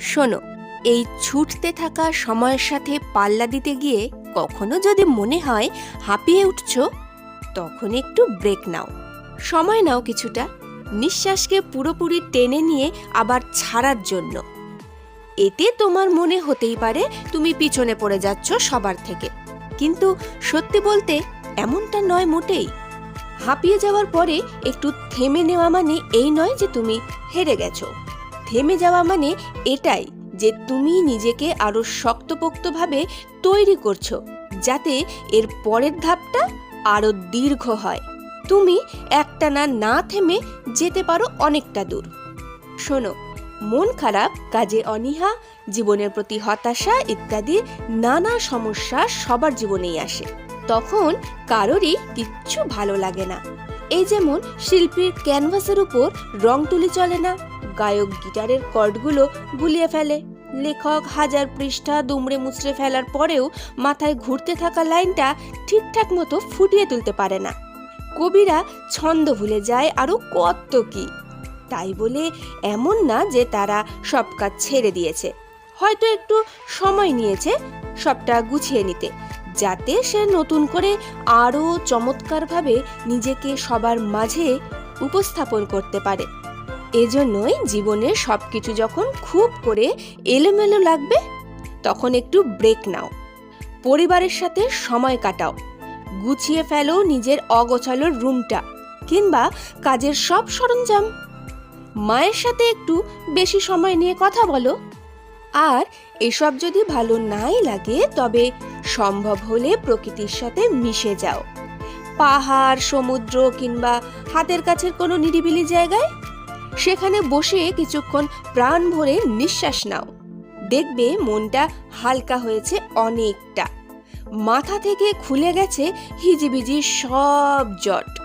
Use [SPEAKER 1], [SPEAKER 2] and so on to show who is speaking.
[SPEAKER 1] শোনো, এই ছুটতে থাকা সময়ের সাথে পাল্লা দিতে গিয়ে কখনো যদি মনে হয় হাঁপিয়ে উঠছ, তখন একটু ব্রেক নাও। সময় নাও কিছুটা। নিঃশ্বাসকে পুরোপুরি টেনে নিয়ে আবার ছাড়ার জন্য। এতে তোমার মনে হতেই পারে তুমি পিছনে পড়ে যাচ্ছ সবার থেকে। কিন্তু সত্যি বলতে এমনটা নয় মোটেই। হাঁপিয়ে যাওয়ার পরে একটু থেমে নেওয়া মানে এই নয় যে তুমি হেরে গেছো। থেমে যাওয়া মানে এটাই যে তুমি নিজেকে আরও শক্তপোক্তভাবে তৈরি করছ, যাতে এর পরের ধাপটা আরও দীর্ঘ হয়। তুমি একটানা না থেমে যেতে পারো অনেকটা দূর। শোনো, মন খারাপ, কাজে অনীহা, জীবনের প্রতি হতাশা ইত্যাদি নানা সমস্যা সবার জীবনেই আসে। তখন কারোরই কিচ্ছু ভালো লাগে না। এই যেমন শিল্পীর ক্যানভাসের উপর রং তুলি চলে না গায়ক গিটারের কর্ডগুলো গুলিয়ে ফেলে। লেখক হাজার পৃষ্ঠা দুমড়ে মুচড়ে ফেলার পরেও মাথায় ঘুরতে থাকা লাইনটা ঠিকঠাক মতো ফুটিয়ে তুলতে পারে না। কবিরা ছন্দ ভুলে যায় আরও কত কি। তাই বলে এমন না যে তারা সব কাজ ছেড়ে দিয়েছে। হয়তো একটু সময় নিয়েছে সবটা গুছিয়ে নিতে, যাতে সে নতুন করে আরও চমৎকারভাবে নিজেকে সবার মাঝে উপস্থাপন করতে পারে। এজন্যই জীবনে সব কিছু যখন খুব করে এলোমেলো লাগবে, তখন একটু ব্রেক নাও। পরিবারের সাথে সময় কাটাও। গুছিয়ে ফেলো নিজের অগোছালো রুমটা কিংবা কাজের সব সরঞ্জাম। মায়ের সাথে একটু বেশি সময় নিয়ে কথা বলো। আর এসব যদি ভালো নাই লাগে, তবে সম্ভব হলে প্রকৃতির সাথে মিশে যাও। পাহাড়, সমুদ্র কিংবা হাতের কাছের কোনো নিরিবিলি জায়গায় সেখানে বসে কিছুক্ষণ প্রাণ ভরে নিঃশ্বাস নাও। দেখবে মনটা হালকা হয়েছে অনেকটা। মাথা থেকে খুলে গেছে হিজিবিজি সব জট।